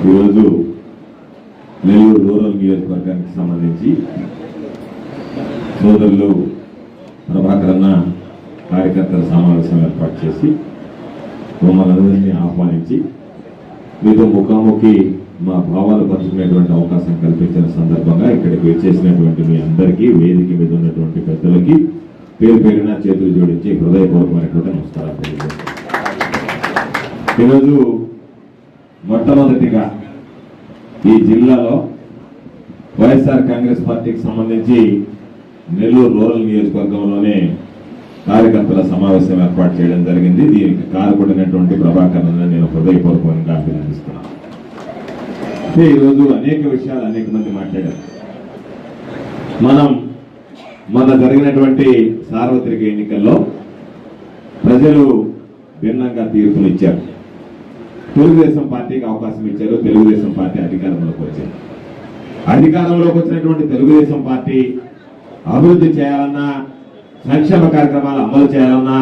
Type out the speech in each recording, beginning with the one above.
ఈరోజు నెల్లూరు రూరల్ నియోజకవర్గానికి సంబంధించి సోదరులు ప్రభాకర్ అన్న కార్యకర్తల సమావేశం ఏర్పాటు చేసి మమ్మల్ని అందరినీ ఆహ్వానించి మీతో ముఖాముఖి మా భావాలు పంచుకునేటువంటి అవకాశం కల్పించిన సందర్భంగా ఇక్కడికి వచ్చేసినటువంటి మీ అందరికీ వేదిక మీద ఉన్నటువంటి పెద్దలకి పేరు పేరున చేతులు జోడించి హృదయపూర్వకమైనటువంటి నమస్కారాలు తెలియజేస్తున్నాను. ఈరోజు మొట్టమొదటిగా ఈ జిల్లాలో వైఎస్ఆర్ కాంగ్రెస్ పార్టీకి సంబంధించి నెల్లూరు రూరల్ నియోజకవర్గంలోనే కార్యకర్తల సమావేశం ఏర్పాటు చేయడం జరిగింది. దీనికి కారపడినటువంటి ప్రభాకర్ నేను హృదయపూర్వకంగా అభినందిస్తున్నాను. అంటే ఈరోజు అనేక విషయాలు అనేక మంది మాట్లాడారు. మనం మన జరిగినటువంటి సార్వత్రిక ఎన్నికల్లో ప్రజలు భిన్నంగా తీర్పునిచ్చారు తెలుగుదేశం పార్టీకి అవకాశం ఇచ్చారు. తెలుగుదేశం పార్టీ అధికారంలోకి వచ్చింది. అధికారంలోకి వచ్చినటువంటి తెలుగుదేశం పార్టీ అభివృద్ధి చేయాలన్నా సంక్షేమ కార్యక్రమాలు అమలు చేయాలన్నా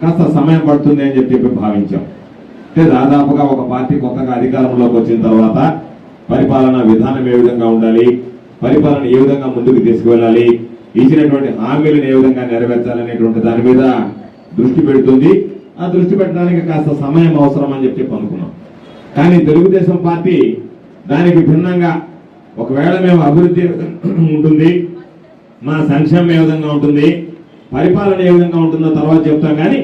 కాస్త సమయం పడుతుంది అని చెప్పి భావించాం. అంటే దాదాపుగా ఒక పార్టీ కొత్తగా అధికారంలోకి వచ్చిన తర్వాత పరిపాలన విధానం ఏ విధంగా ఉండాలి పరిపాలన ఏ విధంగా ముందుకు తీసుకువెళ్ళాలి ఇచ్చినటువంటి హామీలను ఏ విధంగా నెరవేర్చాలనేటువంటి దాని మీద దృష్టి పెడుతుంది. దృష్టి పెట్టడానికి కాస్త సమయం అవసరం అని చెప్పి అనుకున్నాం కానీ తెలుగుదేశం పార్టీ దానికి భిన్నంగా ఒకవేళ మేము అభివృద్ధి ఉంటుంది మా సంక్షేమం ఏ విధంగా ఉంటుంది పరిపాలన ఏ విధంగా ఉంటుందో తర్వాత చెప్తాం కానీ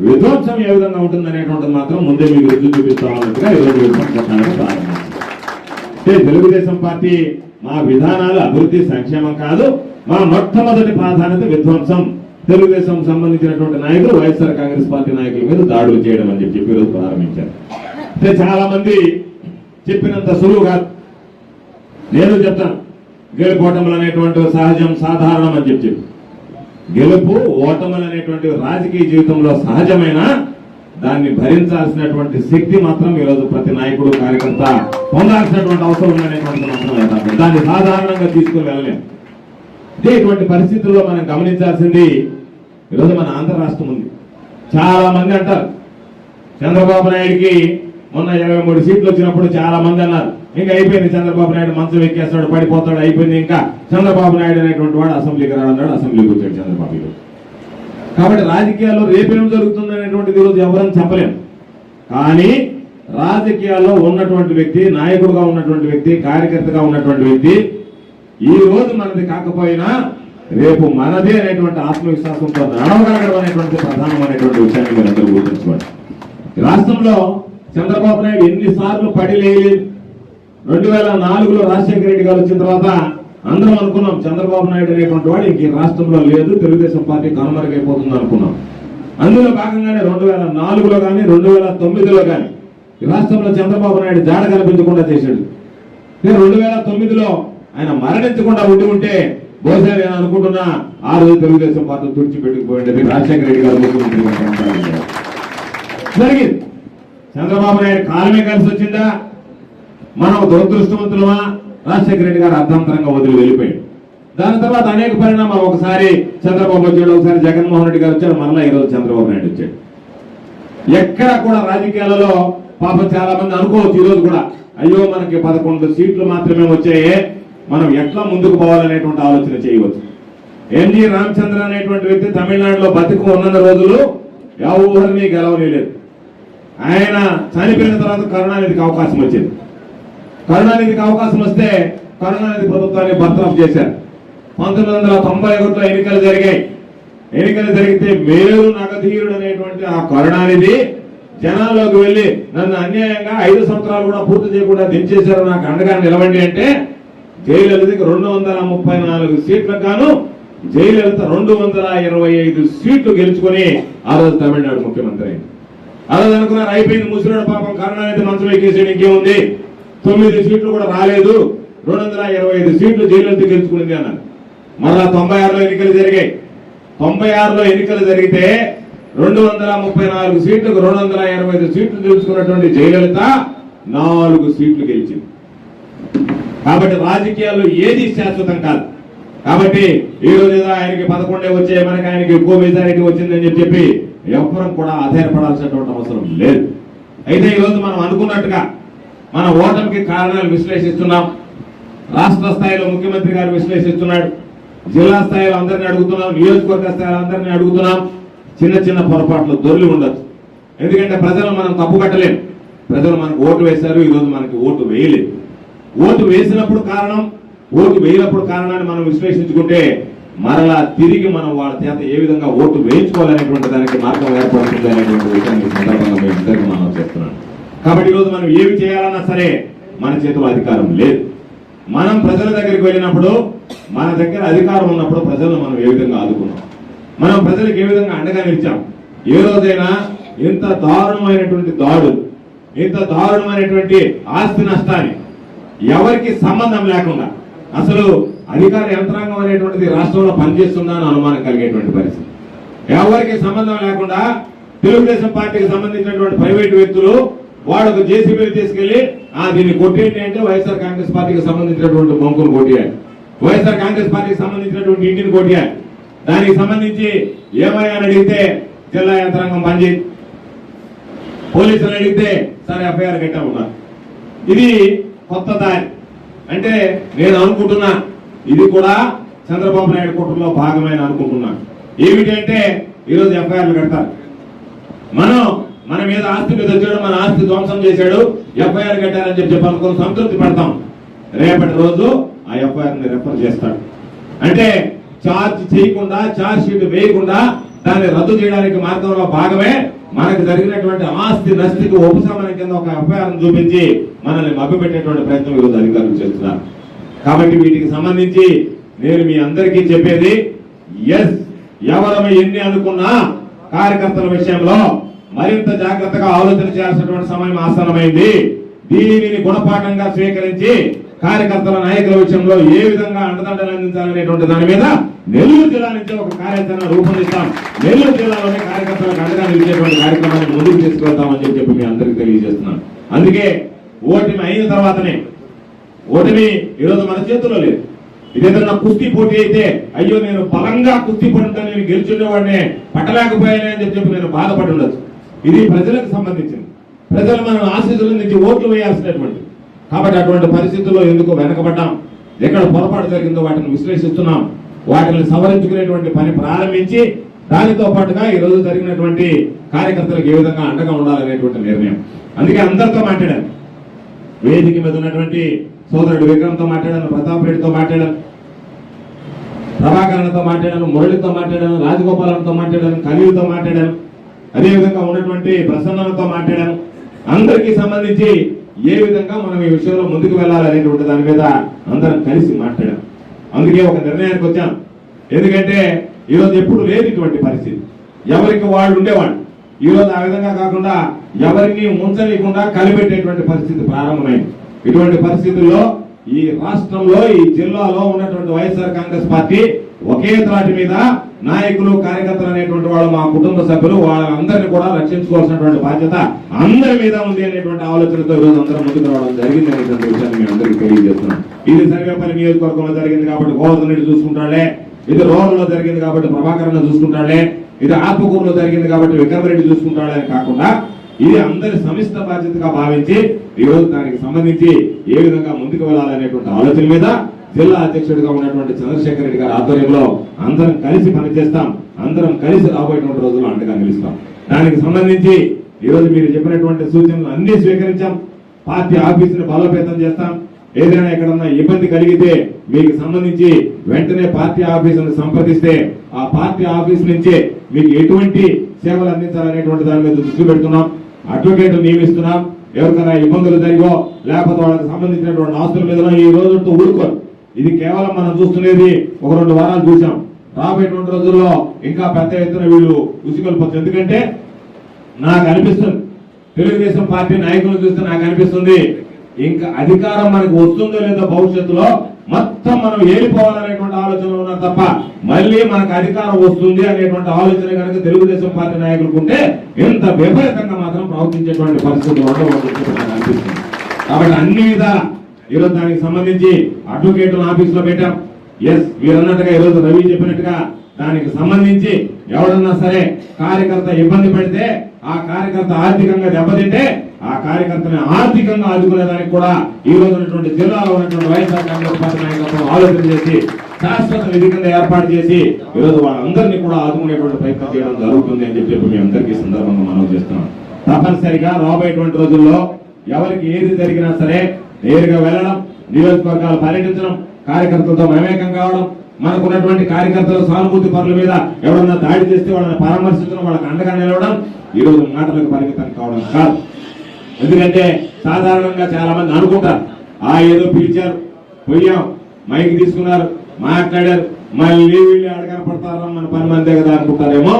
విధ్వంసం ఏ విధంగా ఉంటుంది అనేటువంటిది మాత్రం ముందే మీకు రుచి చూపిస్తామన్నట్టుగా ఈరోజు విధ్వంసానికి అంటే తెలుగుదేశం పార్టీ మా విధానాలు అభివృద్ధి సంక్షేమం కాదు మా మొట్టమొదటి ప్రాధాన్యత విధ్వంసం. తెలుగుదేశం సంబంధించినటువంటి నాయకులు వైఎస్ఆర్ కాంగ్రెస్ పార్టీ నాయకుల మీద దాడులు చేయడం అని చెప్పి ఈరోజు ప్రారంభించారు. అంటే చాలా మంది చెప్పినంత సులువు కాదు. నేను చెప్తాను గెలుపోటములు అనేటువంటి సహజం సాధారణం అని చెప్పి గెలుపు ఓటములు అనేటువంటి రాజకీయ జీవితంలో సహజమైన దాన్ని భరించాల్సినటువంటి శక్తి మాత్రం ఈరోజు ప్రతి నాయకుడు కార్యకర్త పొందాల్సినటువంటి అవసరం ఉందనేటువంటి మాత్రం దాన్ని సాధారణంగా తీసుకుని వెళ్ళలేము అంటే ఇటువంటి పరిస్థితుల్లో మనం గమనించాల్సింది ఈరోజు మన ఆంధ్ర రాష్ట్రం ఉంది. చాలా మంది అంటారు చంద్రబాబు నాయుడికి మొన్న ఇరవై మూడు సీట్లు వచ్చినప్పుడు చాలా మంది అన్నారు. ఇంకా అయిపోయింది చంద్రబాబు నాయుడు మంచం ఎక్కేస్తాడు పడిపోతాడు అయిపోయింది ఇంకా. చంద్రబాబు నాయుడు అనేటువంటి వాడు అసెంబ్లీకి రాడన్నాడు అసెంబ్లీకి వచ్చాడు చంద్రబాబు ఈరోజు. కాబట్టి రాజకీయాల్లో రేపేం జరుగుతుంది అనేటువంటిది ఈరోజు ఎవరని చెప్పలేం. కానీ రాజకీయాల్లో ఉన్నటువంటి వ్యక్తి నాయకుడుగా ఉన్నటువంటి వ్యక్తి కార్యకర్తగా ఉన్నటువంటి వ్యక్తి ఈ రోజు మనది కాకపోయినా రేపు మనదే అనేటువంటి ఆత్మవిశ్వాసంతో నడవగలగడం అనేటువంటి ప్రధానమైనటువంటి విషయాన్ని మీరు అందరూ గుర్తుంచుకోండి. రాష్ట్రంలో చంద్రబాబు నాయుడు ఎన్నిసార్లు పడి లేదు రెండు వేల నాలుగులో రాజశేఖర రెడ్డి గారు వచ్చిన తర్వాత అందరం అనుకున్నాం చంద్రబాబు నాయుడు అనేటువంటి వాడు ఇంక రాష్ట్రంలో లేదు తెలుగుదేశం పార్టీ కనుమరుగైపోతుంది అనుకున్నాం. అందులో భాగంగానే రెండు వేల నాలుగులో కానీ రెండు వేల తొమ్మిదిలో కానీ ఈ రాష్ట్రంలో చంద్రబాబు నాయుడు జాడ కల్పించకుండా చేశాడు. రెండు వేల తొమ్మిదిలో ఆయన మరణించకుండా ఉండి ఉంటే బహుశా నేను అనుకుంటున్నా? ఆ రోజు తెలుగుదేశం పార్టీ తుడిచిపెట్టుకుపోయింది. రాజశేఖర రెడ్డి గారు ముఖ్యమంత్రిగా జరిగింది. చంద్రబాబు నాయుడు కాలమే కలిసి వచ్చిందా? మనం దురదృష్టవంతులమా? రాజశేఖర రెడ్డి గారు అర్థాంతరంగా వదిలి వెళ్ళిపోయాడు. దాని తర్వాత అనేక పరిణామాలు ఒకసారి చంద్రబాబు వచ్చాడు ఒకసారి జగన్మోహన్ రెడ్డి గారు వచ్చాడు మరలా ఈరోజు చంద్రబాబు నాయుడు వచ్చాడు. ఎక్కడ కూడా రాజకీయాలలో పాపం చాలా మంది అనుకోవచ్చు ఈరోజు కూడా. అయ్యో మనకి పదకొండు సీట్లు మాత్రమే వచ్చాయే. మనం ఎట్లా ముందుకు పోవాలనేటువంటి ఆలోచన చేయవచ్చు. ఎన్జి రామచంద్ర అనేటువంటి వ్యక్తి తమిళనాడులో బతుకు ఉన్న రోజులు ఎవరిని గెలవలేదు ఆయన చనిపోయిన తర్వాత కరుణానిధికి అవకాశం వచ్చింది. కరుణానిధికి అవకాశం వస్తే కరుణానిధి ప్రభుత్వాన్ని బర్తరఫ్ చేశారు. పంతొమ్మిది వందల తొంభై ఒకటిలో ఎన్నికలు జరిగాయి. ఎన్నికలు జరిగితే మేలు నగధీరుడు అనేటువంటి ఆ కరుణానిధి జనాల్లోకి వెళ్ళి నన్ను అన్యాయంగా ఐదు సంవత్సరాలు కూడా పూర్తి చేయకుండా దించేశారు నాకు అండగా నిలవండి అంటే జయలలితకి రెండు వందల ముప్పై నాలుగు సీట్లకు గాను జయలలిత రెండు వందల ఇరవై ఐదు సీట్లు గెలుచుకొని ఆ రోజు తమిళనాడు ముఖ్యమంత్రి అయింది. ఆ రోజు అనుకున్నారు అయిపోయింది ముసలిడు పాపం కరుణానిధి మంచం ఎక్కేసాడు ఇంకేముంది? తొమ్మిది సీట్లు కూడా రాలేదు రెండు వందల ఇరవై ఐదు సీట్లు జయలలిత గెలుచుకుంది అన్నారు. మరలా తొంభై ఆరులో ఎన్నికలు జరిగాయి. తొంభై ఆరులో ఎన్నికలు జరిగితే రెండు వందల ముప్పై నాలుగు సీట్లకు రెండు వందల ఇరవై ఐదు సీట్లు గెలుచుకున్నటువంటి జయలలిత నాలుగు సీట్లు గెలిచింది. కాబట్టి రాజకీయాల్లో ఏది శాశ్వతం కాదు. కాబట్టి ఈ రోజు ఏదో ఆయనకి పదకొండే వచ్చే మనకి ఆయనకి ఎక్కువ మెజారిటీ వచ్చిందని చెప్పి ఎవరం కూడా ఆధారపడాల్సినటువంటి అవసరం లేదు. అయితే ఈ రోజు మనం అనుకున్నట్టుగా మన ఓటమికి కారణాలు విశ్లేషిస్తున్నాం. రాష్ట్ర స్థాయిలో ముఖ్యమంత్రి గారు విశ్లేషిస్తున్నాడు. జిల్లా స్థాయిలో అందరిని అడుగుతున్నాం. నియోజకవర్గ స్థాయిలో అందరిని అడుగుతున్నాం. చిన్న చిన్న పొరపాట్లు దొరికి ఉండొచ్చు. ఎందుకంటే ప్రజలు మనం తప్పు కట్టలేము ప్రజలు మనకు ఓటు వేశారు ఈరోజు మనకి ఓటు వేయలేదు. ఓటు వేసినప్పుడు కారణం ఓటు వేయనప్పుడు కారణాన్ని మనం విశ్లేషించుకుంటే మరలా తిరిగి మనం వాళ్ళ చేత ఏ విధంగా ఓటు వేయించుకోవాలనేటువంటి దానికి మార్గం ఏర్పడుతుంది అనేటువంటి విషయాన్ని సందర్భంగా మేము ఇద్దరికి మనం చెప్తున్నాను. కాబట్టి ఈరోజు మనం ఏమి చేయాలన్నా సరే మన చేతిలో అధికారం లేదు. మనం ప్రజల దగ్గరికి వెళ్ళినప్పుడు మన దగ్గర అధికారం ఉన్నప్పుడు ప్రజలను మనం ఏ విధంగా ఆదుకున్నాం? మనం ప్రజలకు ఏ విధంగా అండగా నిలిచాం? ఏ రోజైనా ఇంత దారుణమైనటువంటి దాడులు ఇంత దారుణమైనటువంటి ఆస్తి నష్టాన్ని ఎవరికి సంబంధం లేకుండా అసలు అధికార యంత్రాంగం అనేటువంటిది రాష్ట్రంలో పనిచేస్తుందా అని అనుమానం కలిగేటువంటి పరిస్థితి. ఎవరికి సంబంధం లేకుండా తెలుగుదేశం పార్టీకి సంబంధించినటువంటి ప్రైవేట్ వ్యక్తులు వాళ్ళకు జేసీబీలు తీసుకెళ్ళి ఆ దీన్ని కొట్టేయండి అంటే వైఎస్ఆర్ కాంగ్రెస్ పార్టీకి సంబంధించినటువంటి బొంకును కొట్టేయాలి. వైఎస్ఆర్ కాంగ్రెస్ పార్టీకి సంబంధించినటువంటి ఇంటిని కొట్టేయాలి. దానికి సంబంధించి ఏమయ్యా అని అడిగితే జిల్లా యంత్రాంగం పనిచే పోలీసులు అడిగితే సరే ఎఫ్ఐఆర్ కట్టామన్నారు ఇది కొత్త దారి. అంటే నేను అనుకుంటున్నా ఇది కూడా చంద్రబాబు నాయుడు కుటుంబంలో భాగమైన అనుకుంటున్నాను ఏమిటంటే ఈరోజు ఎఫ్ఐఆర్లు కడతారు. మనం మన మీద ఆస్తి మీద వచ్చాడు మన ఆస్తి ధ్వంసం చేశాడు ఎఫ్ఐఆర్ కట్టారని చెప్పి చెప్పి సంతృప్తి పడతాం. రేపటి రోజు ఆ ఎఫ్ఐఆర్ని రెఫర్ చేస్తాడు. అంటే ఛార్జ్ చేయకుండా చార్జ్ షీట్ వేయకుండా దాన్ని రద్దు చేయడానికి మార్గంలో భాగమే మనకు జరిగినటువంటి ఆస్తి నష్టికి ఉపశమనం కింద ఒక ఎఫ్ఐఆర్ చూపించి మనల్ని మభ్యపెట్టేటువంటి ప్రయత్నం ఈరోజు అధికారులు చేస్తున్నారు. కాబట్టి వీటికి సంబంధించి నేను మీ అందరికీ చెప్పేది ఎస్ ఎవరము ఎన్ని అనుకున్నా కార్యకర్తల విషయంలో మరింత జాగ్రత్తగా ఆలోచన చేయాల్సినటువంటి సమయం ఆసనమైంది దీనిని గుణపాఠంగా స్వీకరించి కార్యకర్తల నాయకుల విషయంలో ఏ విధంగా అండదండలు అందించాలనేటువంటి దాని మీద నెల్లూరు జిల్లా నుంచి ఒక కార్యాచరణ రూపొందిస్తాం. నెల్లూరు జిల్లాలోనే కార్యకర్తలకు అండగా నిలిచేటువంటి కార్యక్రమాన్ని ముందుకు తీసుకెళ్తామని చెప్పి చెప్పి మీ అందరికీ తెలియజేస్తున్నాను. అందుకే ఓటమి అయిన తర్వాతనే ఓటమి ఈరోజు మన చేతుల్లో లేదు. ఇదేదన్నా కుస్తీ పోటీ అయితే అయ్యో నేను బలంగా కుస్తీ పడుతా నేను గెలిచుండేవాడిని పట్టలేకపోయానే అని చెప్పి నేను బాధపడి ఉండొచ్చు. ఇది ప్రజలకు సంబంధించింది. ప్రజలు మనం ఆశీస్సుల నుంచి ఓట్లు వేయాల్సినటువంటి కాబట్టి అటువంటి పరిస్థితుల్లో ఎందుకు వెనకబడ్డాం? ఎక్కడ పొరపాటు జరిగిందో వాటిని విశ్లేషిస్తున్నాం. వాటిని సవరించుకునేటువంటి పని ప్రారంభించి దానితో పాటుగా ఈ రోజు జరిగినటువంటి కార్యకర్తలకు ఏ విధంగా అండగా ఉండాలనేటువంటి నిర్ణయం. అందుకే అందరితో మాట్లాడాను. వేదిక మీద ఉన్నటువంటి సోదరుడు విక్రమ్తో మాట్లాడాను ప్రతాప్ రెడ్డితో మాట్లాడాను ప్రభాకరణతో మాట్లాడాను మురళితో మాట్లాడాను రాజగోపాలన్తో మాట్లాడాను ఖలీల్తో మాట్లాడాను అదేవిధంగా ఉన్నటువంటి ప్రసన్నలతో మాట్లాడాను. అందరికీ సంబంధించి ఏ విధంగా మనం ఈ విషయంలో ముందుకు వెళ్ళాలనేటువంటి దాని మీద అందరం కలిసి మాట్లాడాం. అందుకే ఒక నిర్ణయానికి వచ్చాం. ఎందుకంటే ఈరోజు ఎప్పుడు లేదు ఇటువంటి పరిస్థితి. ఎవరికి వాళ్ళు ఉండేవాళ్ళు. ఈరోజు ఆ విధంగా కాకుండా ఎవరిని ముంచనీయకుండా కలిపెట్టేటువంటి పరిస్థితి ప్రారంభమైంది. ఇటువంటి పరిస్థితుల్లో ఈ రాష్ట్రంలో ఈ జిల్లాలో ఉన్నటువంటి వైఎస్ఆర్ కాంగ్రెస్ పార్టీ ఒకే త్రాటి మీద నాయకులు కార్యకర్తలు అనేటువంటి వాళ్ళు మా కుటుంబ సభ్యులు వాళ్ళందరినీ కూడా రక్షించుకోవాల్సినటువంటి బాధ్యత అందరి మీద ఉంది అనేటువంటి ఆలోచనతో ఈరోజు అందరం ముందుకు రావడం జరిగింది అనేటువంటి విషయాన్ని మేము అందరికీ తెలియజేస్తున్నాం. ఇది సర్వేపల్లి నియోజకవర్గంలో జరిగింది కాబట్టి గోవర్ధన్ రెడ్డి చూసుకుంటాడే ఇది రోడ్లో జరిగింది కాబట్టి ప్రభాకరణ చూసుకుంటాడే ఇది ఆత్మకూరులో జరిగింది కాబట్టి విక్రమరెడ్డి చూసుకుంటాడే అని కాకుండా ఇది అందరి సమిష్ట బాధ్యతగా భావించి ఈ రోజు దానికి సంబంధించి ఏ విధంగా ముందుకు వెళ్ళాలనేటువంటి ఆలోచన మీద జిల్లా అధ్యక్షుడిగా ఉన్నటువంటి చంద్రశేఖర రెడ్డి గారి ఆధ్వర్యంలో అందరం కలిసి పనిచేస్తాం. అందరం కలిసి రాబోయేటువంటి రోజుల్లో అండగా నిలుస్తాం. దానికి సంబంధించి ఈ రోజు మీరు చెప్పినటువంటి సూచనలు అన్ని స్వీకరించాం. పార్టీ ఆఫీసుని బలోపేతం చేస్తాం. ఏదైనా ఎక్కడన్నా ఇబ్బంది కలిగితే మీకు సంబంధించి వెంటనే పార్టీ ఆఫీసును సంప్రదిస్తే ఆ పార్టీ ఆఫీస్ నుంచే మీకు ఎటువంటి సేవలు అందించాలనేటువంటి దాని మీద దృష్టి పెడుతున్నాం. అడ్వకేట్లు నియమిస్తున్నాం. ఎవరికైనా ఇబ్బందులు జరిగో లేకపోతే వాళ్ళకి సంబంధించినటువంటి ఆస్తుల మీద ఈ రోజుతో ఊరుకోరు. ఇది కేవలం మనం చూస్తున్నది ఒక రెండు వారాలు చూసాం. రాబోయేటువంటి రోజుల్లో ఇంకా పెద్ద ఎత్తున వీళ్ళు ఉసిగొల్పచ్చు. ఎందుకంటే నాకు అనిపిస్తుంది తెలుగుదేశం పార్టీ నాయకులు చూస్తే నాకు అనిపిస్తుంది ఇంకా అధికారం మనకు వస్తుందో లేదో భవిష్యత్తులో మొత్తం మనం ఏలిపోవాలనేటువంటి ఆలోచన ఉన్నారు తప్ప మళ్ళీ మనకు అధికారం వస్తుంది అనేటువంటి ఆలోచన కనుక తెలుగుదేశం పార్టీ నాయకులకు ఉంటే ఇంత విపరీతంగా మాత్రం ప్రవర్తించేటువంటి పరిస్థితి ఉండవని నాకు అనిపిస్తుంది. కాబట్టి అన్ని విధాల ఈరోజు దానికి సంబంధించి అడ్వకేట్ల ఆఫీస్లో పెట్టాం. ఎస్ మీరు ఈరోజు రవి చెప్పినట్టుగా దానికి సంబంధించి ఎవడన్నా సరే కార్యకర్త ఇబ్బంది పడితే ఆ కార్యకర్త ఆర్థికంగా దెబ్బతింటే ఆ కార్యకర్తని ఆర్థికంగా ఆదుకునేదానికి కూడా ఈ రోజు ఉన్నటువంటి జిల్లాలో ఉన్నటువంటి వైఎస్ఆర్ కాంగ్రెస్ పార్టీ నాయకత్వం ఆలోచన చేసి శాశ్వత నిధి కింద ఏర్పాటు చేసి ఈ రోజు వాళ్ళందరినీ కూడా ఆదుకునేటువంటి ప్రయత్నం చేయడం జరుగుతుంది అని చెప్పి మీ అందరికీ సందర్భంగా మనం చేస్తున్నాం. తప్పనిసరిగా రాబోయేటువంటి రోజుల్లో ఎవరికి ఏది జరిగినా సరే నేరుగా వెళ్ళడం నియోజకవర్గాలు పర్యటించడం కార్యకర్తలతో మమేకం కావడం మనకున్నటువంటి కార్యకర్తల సానుభూతి పనుల మీద ఎవరన్నా దాడి చేస్తే వాళ్ళని పరామర్శించడం వాళ్ళకి అండగా నిలవడం ఈరోజు మాటలకు పరిమితం కావడం కాదు. ఎందుకంటే సాధారణంగా చాలా మంది అనుకుంటారు ఆ ఏదో పిలిచారు పోయాం మైక్ తీసుకున్నారు మాట్లాడారు మళ్ళీ వీళ్ళు అడగనపడతారా మన పని మందే కదా అనుకుంటారేమో.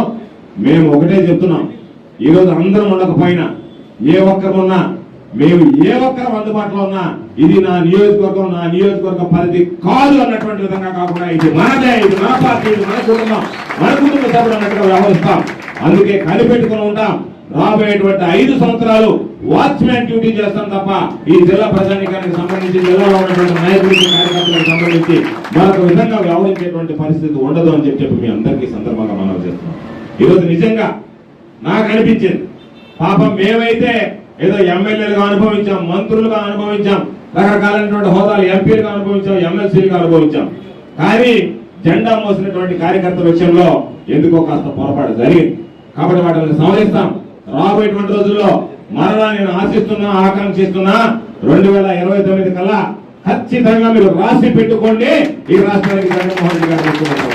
మేము ఒకటే చెప్తున్నాం ఈరోజు అందరం ఉండకపోయినా ఏ ఒక్కరున్నా మేము ఏ ఒక్కరం అందుబాటులో ఉన్నా ఇది నా నియోజకవర్గం నా నియోజకవర్గ పరిధి కాదు అన్నటువంటి విధంగా కాకుండా ఇది మనదే ఇది మన పార్టీ ఇది మన కుటుంబం మన కుటుంబ సభ్యులు అన్నట్టుగా వ్యవహరిస్తాం. అందుకే కనిపెట్టుకుని ఉంటాం. రాబోయేటువంటి ఐదు సంవత్సరాలు వాచ్మ్యాన్ డ్యూటీ చేస్తాం తప్ప ఈ జిల్లా ప్రజానికానికి సంబంధించి జిల్లాలో ఉన్నటువంటి నాయకులకి కార్యకర్తలకు సంబంధించి మరొక విధంగా వ్యవహరించేటువంటి పరిస్థితి ఉండదు అని చెప్పి మీ అందరికీ సందర్భంగా మనం చేస్తున్నాం. ఈరోజు నిజంగా నాకు అనిపించింది. పాపం మేమైతే ఏదో ఎమ్మెల్యేలుగా అనుభవించాం మంత్రులుగా అనుభవించాం రకరకాలైనటువంటి హోదాలు ఎంపీలుగా అనుభవించాం ఎమ్మెల్సీలుగా అనుభవించాం. కానీ జెండా మోసినటువంటి కార్యకర్త విషయంలో ఎందుకో కాస్త పొరపాటు జరిగింది. కాబట్టి వాటిని సవరిస్తాం. రాబోయేటువంటి రోజుల్లో మరలా నేను ఆశిస్తున్నా ఆకాంక్షిస్తున్నా రెండు వేల ఇరవై తొమ్మిది కల్లా ఖచ్చితంగా మీరు రాసి పెట్టుకోండి. ఈ రాష్ట్రానికి జగన్మోహన్ రెడ్డి గారు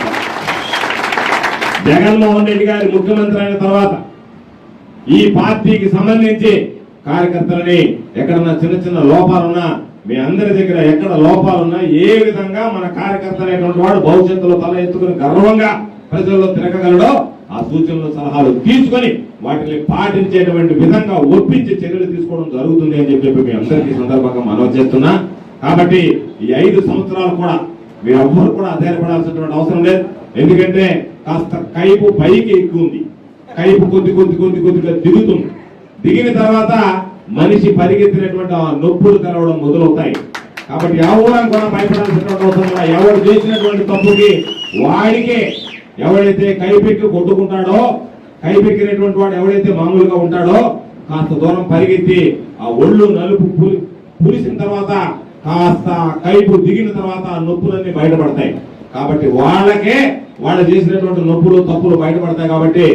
జగన్మోహన్ రెడ్డి గారి ముఖ్యమంత్రి అయిన తర్వాత ఈ పార్టీకి సంబంధించి కార్యకర్తలని ఎక్కడన్నా చిన్న చిన్న లోపాలున్నా మీ అందరి దగ్గర ఎక్కడ లోపాలున్నా ఏ విధంగా మన కార్యకర్త అనేటువంటి వాడు భవిష్యత్తులో తల ఎత్తుకుని గర్వంగా ప్రజల్లో తిరగగలడో ఆ సూచనలు సలహాలు తీసుకొని వాటిని పాటించేటువంటి విధంగా ఒప్పించి చర్యలు తీసుకోవడం జరుగుతుంది అని చెప్పి మీ అందరికీ సందర్భంగా మనవి చేస్తున్నా. కాబట్టి ఈ ఐదు సంవత్సరాలు కూడా మీరు ఎవ్వరు కూడా అధైర్యపడాల్సినటువంటి అవసరం లేదు. ఎందుకంటే కాస్త కైపు పైకి ఎక్కువ ఉంది. కైపు కొద్ది కొద్ది కొద్ది కొద్దిగా దిగుతుంది దిగిన తర్వాత మనిషి పరిగెత్తినటువంటి ఆ నొప్పులు తెలవడం మొదలవుతాయి. కాబట్టి ఎవరు కూడా భయపడాల్సినటువంటి అవసరం ఎవరు చేసినటువంటి తప్పుకి వాడికే ఎవడైతే కైపెక్కి కొట్టుకుంటాడో కైపెక్కినటువంటి వాడు ఎవడైతే మామూలుగా ఉంటాడో కాస్త దూరం పరిగెత్తి ఆ ఒళ్ళు నలుపు పులిసిన తర్వాత కాస్త కైపు దిగిన తర్వాత ఆ నొప్పులన్నీ బయటపడతాయి. కాబట్టి వాళ్ళకే వాళ్ళు చేసినటువంటి నొప్పులు తప్పులు బయటపడతాయి కాబట్టి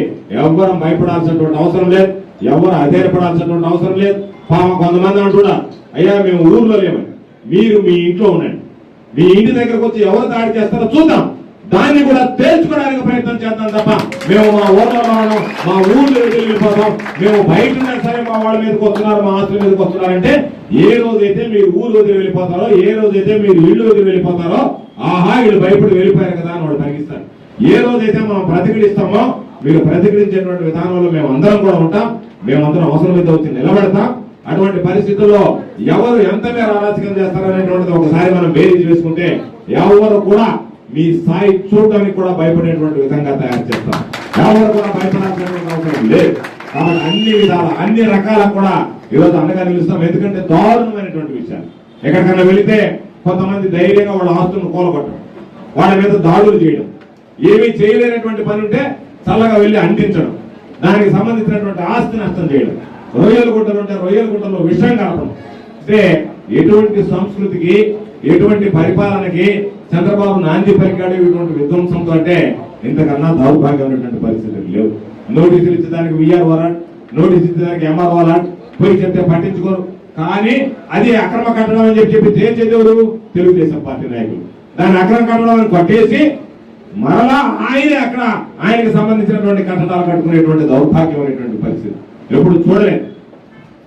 ఎవ్వరం భయపడాల్సినటువంటి అవసరం లేదు. ఎవరు అధైర్యపడాల్సినటువంటి అవసరం లేదు. పాపం కొంతమంది అంటున్నారు అయ్యా మేము ఊర్లో లేమని మీరు మీ ఇంట్లో ఉండండి. మీ ఇంటి దగ్గరకు వచ్చి ఎవరు దాడి చేస్తారో చూద్దాం. దాన్ని కూడా తేల్చుకోవడానికి ప్రయత్నం చేద్దాం తప్ప మేము మా ఊర్లో ఉన్నాం మా ఊర్లో వెళ్ళిపోతాం మేము బయట ఉన్నా సరే మా వాళ్ళ మీదకి వస్తున్నారు మా ఆస్తుల మీదకి వస్తున్నారంటే ఏ రోజైతే మీరు ఊరు వదిలి వెళ్ళిపోతారో ఏ రోజైతే మీరు ఇల్లు వదిలి వెళ్ళిపోతారో ఆహా వీళ్ళు భయపడి వెళ్ళిపోయారు కదా అని వాళ్ళు పరిగిస్తారు ఏ రోజైతే మనం ప్రతిఘటిస్తామో మీరు ప్రతిఘటించేటువంటి విధానంలో మేము అందరం కూడా ఉంటాం. మేమందరం అవసరమైతే వచ్చి నిలబడతాం. అటువంటి పరిస్థితుల్లో ఎవరు ఎంత మేర అరాచకం చేస్తారనేటువంటిది ఒకసారి మనం బేరీజ్ చేసుకుంటే ఎవరు కూడా మీ స్థాయి చూడడానికి కూడా భయపడేటువంటి విధంగా తయారు చేస్తాం ఎవరు కూడా భయపడాల్సినటువంటి అవసరం లేదు. కాబట్టి అన్ని విధాల అన్ని రకాల కూడా ఈరోజు అండగా నిలుస్తాం. ఎందుకంటే దారుణమైనటువంటి విషయాలు. ఎక్కడికైనా వెళితే కొంతమంది ధైర్యంగా వాళ్ళ ఆస్తులను కూలగొట్టడం వాళ్ళ మీద దాడులు చేయడం ఏమీ చేయలేనటువంటి పని ఉంటే చల్లగా వెళ్ళి అంటించడం దానికి సంబంధించినటువంటి ఆస్తి నష్టం చేయడం. రొయ్యల గుట్టలు ఉంటే రొయ్యల గుట్టలో విషయం కలపడం అంటే ఎటువంటి సంస్కృతికి ఎటువంటి పరిపాలనకి చంద్రబాబు నాంది పరికాడు ఇటువంటి విధ్వంసంతో అంటే ఇంతకన్నా దౌర్భాగ్యమైనటువంటి పరిస్థితులు లేవు. నోటీసులు ఇచ్చేదానికి విఆర్ వాలాట్ నోటీస్ ఇచ్చేదానికి ఎంఆర్ వాలాట్ పోయి చెప్తే పట్టించుకోరు. కానీ అది అక్రమ కట్టడం అని చెప్పి చెప్పి తేల్చేది ఎవరు? తెలుగుదేశం పార్టీ నాయకులు. దాన్ని అక్రమ కట్టడం అని కొట్టేసి మరలా ఆయనే అక్కడ ఆయనకి సంబంధించినటువంటి కట్టడాలు కట్టుకునేటువంటి దౌర్భాగ్యమైనటువంటి పరిస్థితి. ఎప్పుడు చూడలేదు.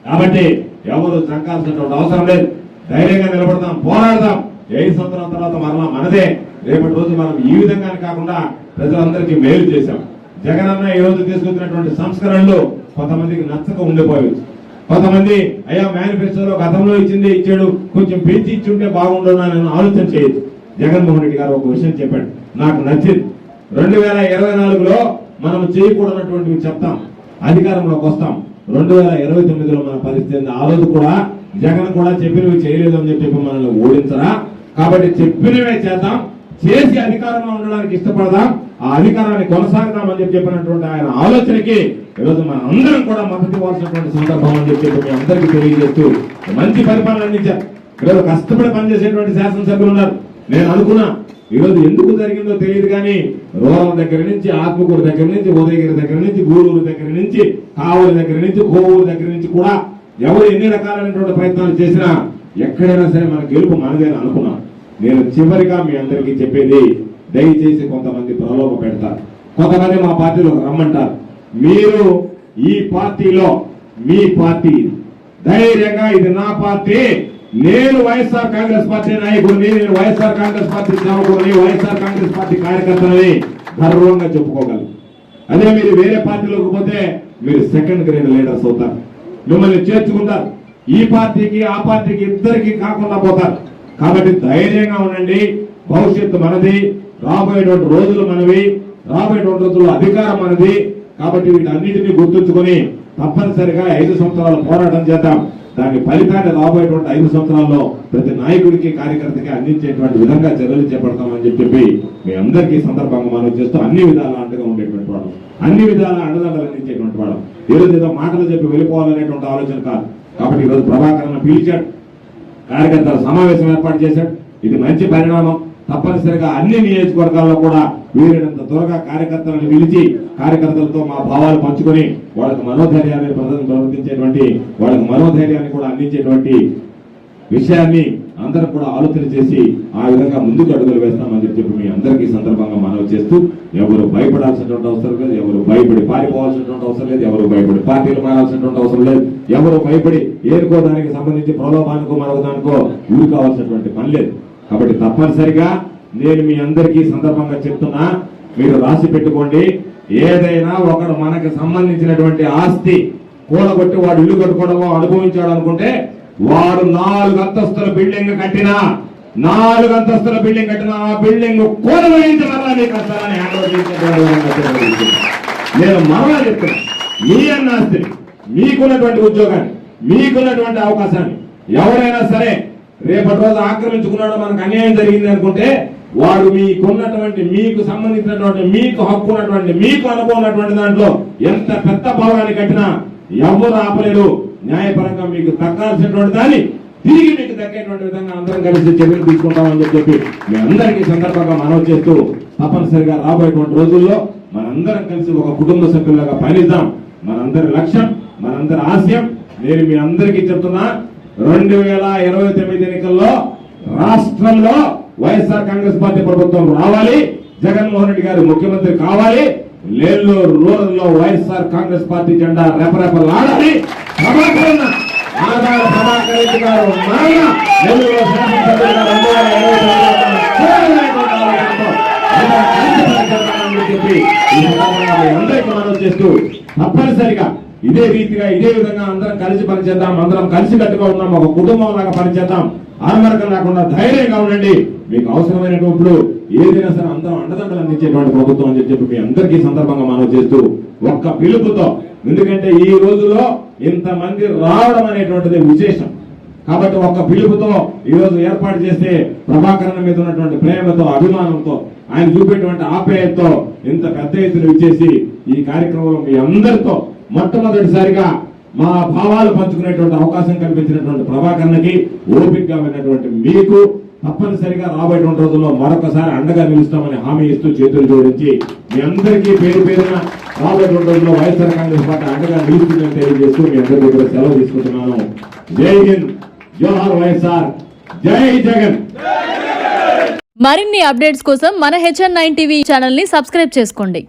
కాబట్టి ఎవరు చంకాల్సినటువంటి అవసరం లేదు. ధైర్యంగా నిలబడతాం పోరాడదాం. ఐదు సంవత్సరాల తర్వాత మరలా మనదే. రేపటి రోజు మనం ఈ విధంగా కాకుండా ప్రజలందరికీ మేలు చేశాం. జగనన్న ఈ రోజు తీసుకొచ్చినటువంటి సంస్కరణలు కొంతమందికి నచ్చక ఉండిపోవచ్చు. కొంతమంది అయ్యా మేనిఫెస్టోలో గతంలో ఇచ్చింది ఇచ్చాడు. కొంచెం పెంచి ఇచ్చుంటే ఉంటే అని ఆలోచన చేయొచ్చు. జగన్మోహన్ రెడ్డి గారు ఒక విషయం చెప్పాడు. నాకు నచ్చింది. రెండు వేల ఇరవై నాలుగులో మనం చేయకూడనటువంటివి చెప్తాం. అధికారంలోకి వస్తాం. రెండు వేల ఇరవై తొమ్మిదిలో మన పరిస్థితి ఆ రోజు కూడా జగన్ కూడా చెప్పినవి చేయలేదు అని చెప్పి మనల్ని ఓడించరా? కాబట్టి చెప్పినవే చేద్దాం. చేసి అధికారంలో ఉండడానికి ఇష్టపడదాం. ఆ అధికారాన్ని కొనసాగుదామని చెప్పి చెప్పినటువంటి ఆయన ఆలోచనకి ఈరోజు మన అందరం కూడా మద్దతు ఇవ్వాల్సినటువంటి సందర్భం అని చెప్పి మీ అందరికీ తెలియజేస్తూ మంచి పరిపాలన అందించారు. ఈరోజు కష్టపడి పనిచేసేటువంటి శాసనసభ్యులు ఉన్నారు. నేను అనుకున్నా. ఈరోజు ఎందుకు జరిగిందో తెలియదు కానీ రోహం దగ్గర నుంచి ఆత్మకూరు దగ్గర నుంచి ఉదయగిరి దగ్గర నుంచి గూడూరు దగ్గర నుంచి కావలి దగ్గర నుంచి కోవూరు దగ్గర నుంచి కూడా ఎవరు ఎన్ని రకాలైనటువంటి ప్రయత్నాలు చేసినా ఎక్కడైనా సరే మన గెలుపు మనదేని అనుకున్నాం. నేను చివరిగా మీ అందరికీ చెప్పేది దయచేసి కొంతమంది ప్రలోభ పెడతారు. కొంతమంది మా పార్టీలో రమ్మంటారు. మీరు ఈ పార్టీలో మీ పార్టీ ధైర్యంగా ఇది నా పార్టీ. నేను వైఎస్ఆర్ కాంగ్రెస్ పార్టీ నాయకుడిని నేను వైఎస్ఆర్ కాంగ్రెస్ పార్టీ సేవకుడిని వైఎస్ఆర్ కాంగ్రెస్ పార్టీ కార్యకర్తలని గర్వంగా చెప్పుకోగలను. అదే మీరు వేరే పార్టీలోకి పోతే మీరు సెకండ్ గ్రేడ్ లీడర్స్ అవుతారు. మిమ్మల్ని చేర్చుకుంటారు. ఈ పార్టీకి ఆ పార్టీకి ఇద్దరికి కాకుండా పోతారు. కాబట్టి ధైర్యంగా ఉండండి. భవిష్యత్తు మనది. రాబోయేటువంటి రోజులు మనవి. రాబోయేటువంటి రోజుల్లో అధికారం మనది. కాబట్టి వీటన్నిటిని గుర్తుంచుకొని తప్పనిసరిగా ఐదు సంవత్సరాల పోరాటం చేద్దాం. దాని ఫలితాన్ని రాబోయేటువంటి ఐదు సంవత్సరాల్లో ప్రతి నాయకుడికి కార్యకర్తకి అందించేటువంటి విధంగా చర్యలు చేపడతామని చెప్పి మీ అందరికీ సందర్భంగా మనం చేస్తూ అన్ని విధాల అండగా ఉండేటువంటి వాడు అన్ని విధాల అండదండలు అందించేటువంటి వాడు ఈరోజు ఏదో మాటలు చెప్పి వెళ్ళిపోవాలనేటువంటి ఆలోచన కాదు. కాబట్టి ఈరోజు ప్రభాకరణ పిలిచాడు. కార్యకర్తల సమావేశం ఏర్పాటు చేశాడు. ఇది మంచి పరిణామం. తప్పనిసరిగా అన్ని నియోజకవర్గాల్లో కూడా వీరినంత త్వరగా కార్యకర్తలను పిలిచి కార్యకర్తలతో మా భావాలు పంచుకొని వాళ్ళకి మనోధైర్యాన్ని ప్రజలు ప్రవర్తించేటువంటి వాళ్ళకి మనోధైర్యాన్ని కూడా అందించేటువంటి విషయాన్ని అందరూ కూడా ఆలోచన చేసి ఆ విధంగా ముందుకు అడుగులు వేస్తామని చెప్పి మీ అందరికీ ఈ సందర్భంగా మనవి చేస్తూ ఎవరు భయపడాల్సినటువంటి అవసరం లేదు ఎవరు భయపడి పారిపోవాల్సినటువంటి అవసరం లేదు ఎవరు భయపడి పార్టీలు మారాల్సినటువంటి అవసరం లేదు ఎవరు భయపడి ఏరుకో దానికి సంబంధించి ప్రలోభానికో మరొక దానికో ఊరు కావాల్సినటువంటి పని లేదు. కాబట్టి తప్పనిసరిగా నేను మీ అందరికీ సందర్భంగా చెప్తున్నా మీరు రాసి పెట్టుకోండి. ఏదైనా ఒకడు మనకు సంబంధించినటువంటి ఆస్తి కూడగొట్టి వాడు ఇల్లు కట్టుకోవడమో అనుభవించాడు అనుకుంటే వాడు నాలుగు అంతస్తుల బిల్డింగ్ కట్టినా నాలుగు అంతస్తుల బిల్డింగ్ కట్టినా ఆ బిల్డింగ్ కూడబోయించి మరలా మీకు నేను మరలా చెప్తున్నా మీ అన్న ఆస్తిని మీకున్నటువంటి ఉద్యోగాన్ని మీకున్నటువంటి అవకాశాన్ని ఎవరైనా సరే రేపటి రోజు ఆక్రమించుకున్నాడు మనకు అన్యాయం జరిగింది అనుకుంటే వాడు మీకున్నటువంటి మీకు సంబంధించినటువంటి మీకు హక్కు ఉన్నటువంటి మీకు అనుభవం ఉన్నటువంటి దాంట్లో ఎంత పెద్ద భావాన్ని కట్టినా ఎవరు ఆపలేరు. న్యాయపరంగా మీకు దక్కాల్సినటువంటి దాన్ని తిరిగి మీకు దక్కేటువంటి విధంగా అందరం కలిసి చర్యలు తీసుకుంటామని చెప్పి మీ అందరికీ సందర్భంగా మనవి చేస్తూ తప్పనిసరిగా రాబోయేటువంటి రోజుల్లో మనందరం కలిసి ఒక కుటుంబ సభ్యులుగా పయనిద్దాం. మనందరి లక్ష్యం మనందరి ఆశయం నేను మీ అందరికీ చెప్తున్నా. రెండు వేల ఇరవై తొమ్మిది ఎన్నికల్లో రాష్ట్రంలో వైఎస్ఆర్ కాంగ్రెస్ పార్టీ ప్రభుత్వం రావాలి. జగన్మోహన్ రెడ్డి గారు ముఖ్యమంత్రి కావాలి. నెల్లూరు రూరల్లో వైఎస్ఆర్ కాంగ్రెస్ పార్టీ జెండా రెపరెపలాడాలి. రెండు చెప్పి అందరికీ మనం చేస్తూ తప్పనిసరిగా ఇదే రీతిగా ఇదే విధంగా కలిసి పనిచేద్దాం అందరం కలిసి కట్టుగా ఉన్నాం ఒక కుటుంబం లాగా పనిచేద్దాం. ఆనమరకం లేకుండా ధైర్యంగా ఉండండి. మీకు అవసరమైనటువంటి ఏదైనా సరే అందరం అండదండలు అందించేటువంటి ప్రభుత్వం అని చెప్పి మీ అందరికీ సందర్భంగా మనం చేస్తూ ఒక్క పిలుపుతో ఎందుకంటే ఈ రోజులో ఇంతమంది రావడం అనేటువంటిది విశేషం. కాబట్టి ఒక్క పిలుపుతో ఈ రోజు ఏర్పాటు చేస్తే ప్రభాకరణ మీద ఉన్నటువంటి ప్రేమతో అభిమానంతో ఆయన చూపేటువంటి ఆప్యాయతతో ఇంత పెద్ద ఎత్తున ఇచ్చేసి ఈ కార్యక్రమంలో మీ అందరితో మొట్టమొదటిసారిగా మా భావాలు పంచుకునేటువంటి అవకాశం కల్పించినటువంటి ప్రభాకరణకి ఓపికగా ఉన్నటువంటి మీకు తప్పనిసరిగా రాబోయేటువంటి రోజుల్లో మరొకసారి అండగా నిలుస్తామని హామీ ఇస్తూ చేతులు జోడించి మీ అందరికీ పేరు పేరున రాబోయేటువంటి రోజుల్లో వైఎస్ఆర్ కాంగ్రెస్ పార్టీ అండగా నిలుస్తుందని తెలియజేస్తూ మీ అందరికీ కూడా సెలవు తీసుకుంటున్నాను. జై హింద్ జోహార్ వైఎస్ఆర్. జై జగన్. మరిన్ని అప్డేట్స్ కోసం మన హెచ్ఎన్ నైన్ టీవీ ఛానల్ని సబ్స్క్రైబ్ చేసుకోండి.